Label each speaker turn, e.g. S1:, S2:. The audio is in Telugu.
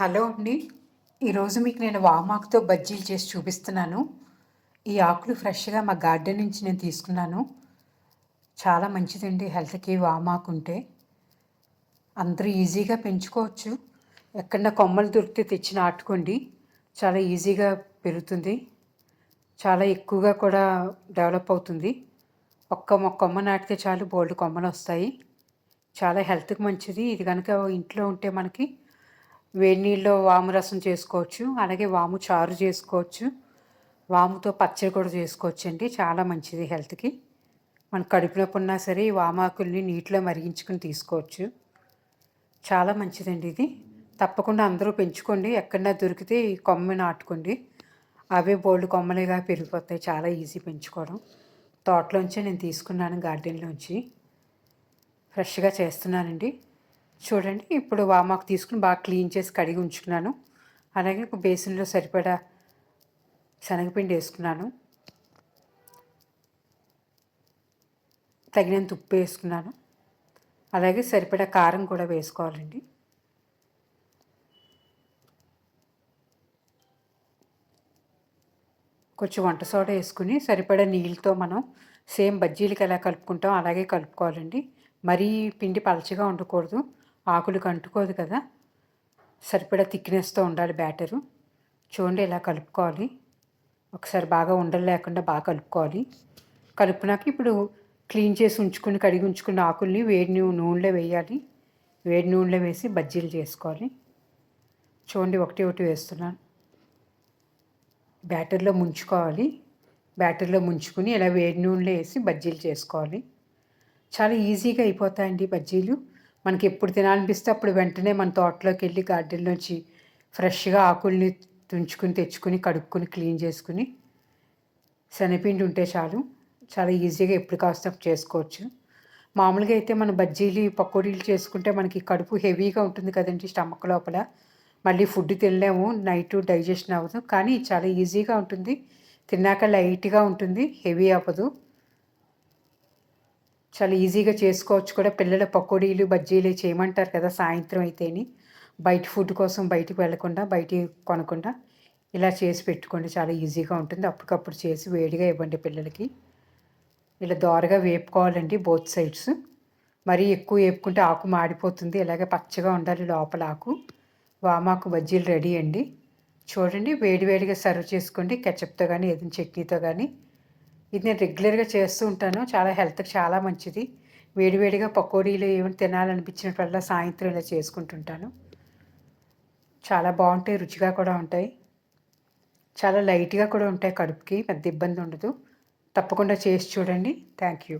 S1: హలో అండి. ఈరోజు మీకు నేను వామాకుతో బజ్జీలు చేసి చూపిస్తున్నాను. ఈ ఆకులు ఫ్రెష్గా మా గార్డెన్ నుంచి నేను తీసుకున్నాను. చాలా మంచిదండి హెల్త్కి వామాకు ఉంటే. అందరూ ఈజీగా పెంచుకోవచ్చు. ఎక్కడన్నా కొమ్మలు దొరికితే తెచ్చి నాటుకోండి చాలా ఈజీగా పెరుగుతుంది. చాలా ఎక్కువగా కూడా డెవలప్ అవుతుంది. ఒక్క కొమ్మ నాటితే చాలు బోల్డ్ కొమ్మలు వస్తాయి. చాలా హెల్త్కి మంచిది. ఇది కనుక ఇంట్లో ఉంటే మనకి వేడి నీళ్ళలో వాము రసం చేసుకోవచ్చు అలాగే వాము చారు చేసుకోవచ్చు వాముతో పచ్చడి కూడా చేసుకోవచ్చు అండి. చాలా మంచిది హెల్త్కి. మన కడుపు నొప్పి ఉన్నా సరే ఈ వామాకుల్ని నీటిలో మరిగించుకుని తీసుకోవచ్చు. చాలా మంచిదండి ఇది. తప్పకుండా అందరూ పెంచుకోండి. ఎక్కడన్నా దొరికితే ఈ కొమ్మ నాటుకోండి. అవే బోల్డ్ కొమ్మలుగా పెరిగిపోతాయి. చాలా ఈజీ పెంచుకోవడం. తోటలోంచే నేను తీసుకున్నాను గార్డెన్లోంచి. ఫ్రెష్గా చేస్తున్నానండి. చూడండి ఇప్పుడు వామాకు తీసుకుని బాగా క్లీన్ చేసి కడిగి ఉంచుకున్నాను. అలాగే ఇప్పుడు బేసిన్లో సరిపడా శనగపిండి వేసుకున్నాను. తగినంత ఉప్పు వేసుకున్నాను. అలాగే సరిపడా కారం కూడా వేసుకోవాలండి. కొంచెం వంట సోడా వేసుకుని సరిపడా నీళ్ళతో మనం సేమ్ బజ్జీలకి ఎలా కలుపుకుంటాం అలాగే కలుపుకోవాలండి. మరీ పిండి పలచగా ఉండకూడదు. ఆకులు కంటుకోదు కదా. సరిపడా థిక్నెస్తో ఉండాలి బ్యాటరు. చూడండి ఇలా కలుపుకోవాలి. ఒకసారి బాగా ఉండలు లేకుండా బాగా కలుపుకోవాలి. కలుపునాక ఇప్పుడు క్లీన్ చేసి ఉంచుకుని కడిగి ఉంచుకున్న ఆకుల్ని వేడి నూనెలో వేయాలి. వేడి నూనెలో వేసి బజ్జీలు చేసుకోవాలి. చూడండి ఒకటి ఒకటి వేస్తున్నాను. బ్యాటర్లో ముంచుకోవాలి. బ్యాటర్లో ముంచుకుని ఇలా వేడి నూనెలో వేసి బజ్జీలు చేసుకోవాలి. చాలా ఈజీగా అయిపోతాయండి బజ్జీలు. మనకి ఎప్పుడు తినాలనిపిస్తే అప్పుడు వెంటనే మన తోటలోకి వెళ్ళి గార్డెన్లోంచి ఫ్రెష్గా ఆకుల్ని తుంచుకుని తెచ్చుకుని కడుక్కుని క్లీన్ చేసుకుని శనగపిండి ఉంటే చాలు. చాలా ఈజీగా ఎప్పుడు కాస్త చేసుకోవచ్చు. మామూలుగా అయితే మన బజ్జీలు పకోడీలు చేసుకుంటే మనకి కడుపు హెవీగా ఉంటుంది కదండి స్టమక్ లోపల. మళ్ళీ ఫుడ్ తినలేము నైట్ డైజెషన్ అవ్వదు. కానీ చాలా ఈజీగా ఉంటుంది. తిన్నాక లైట్గా ఉంటుంది హెవీ అవ్వదు. చాలా ఈజీగా చేసుకోవచ్చు కూడా. పిల్లల పకోడీలు బజ్జీలు చేయమంటారు కదా సాయంత్రం అయితేని. బయట ఫుడ్ కోసం బయటికి వెళ్ళకుండా బయట కొనకుండా ఇలా చేసి పెట్టుకోండి. చాలా ఈజీగా ఉంటుంది. అప్పటికప్పుడు చేసి వేడిగా ఇవ్వండి పిల్లలకి. ఇలా దోరగా వేపుకోవాలండి బోత్ సైడ్స్. మరీ ఎక్కువ వేపుకుంటే ఆకు మాడిపోతుంది. ఇలాగే పచ్చగా ఉండాలి లోపల ఆకు. వామాకు బజ్జీలు రెడీ అండి. చూడండి వేడివేడిగా సర్వ్ చేసుకోండి. కెచప్తో కానీ ఏదైనా చట్నీతో కానీ ఇది నేను రెగ్యులర్గా చేస్తూ ఉంటాను. చాలా హెల్త్కి చాలా మంచిది. వేడివేడిగా పకోడీలు ఏమైనా తినాలనిపించినప్పుడల్లా సాయంత్రం ఇలా చేసుకుంటుంటాను. చాలా బాగుంటాయి రుచిగా కూడా ఉంటాయి. చాలా లైట్గా కూడా ఉంటాయి కడుపుకి పెద్ద ఇబ్బంది ఉండదు తప్పకుండా చేసి చూడండి. Thank you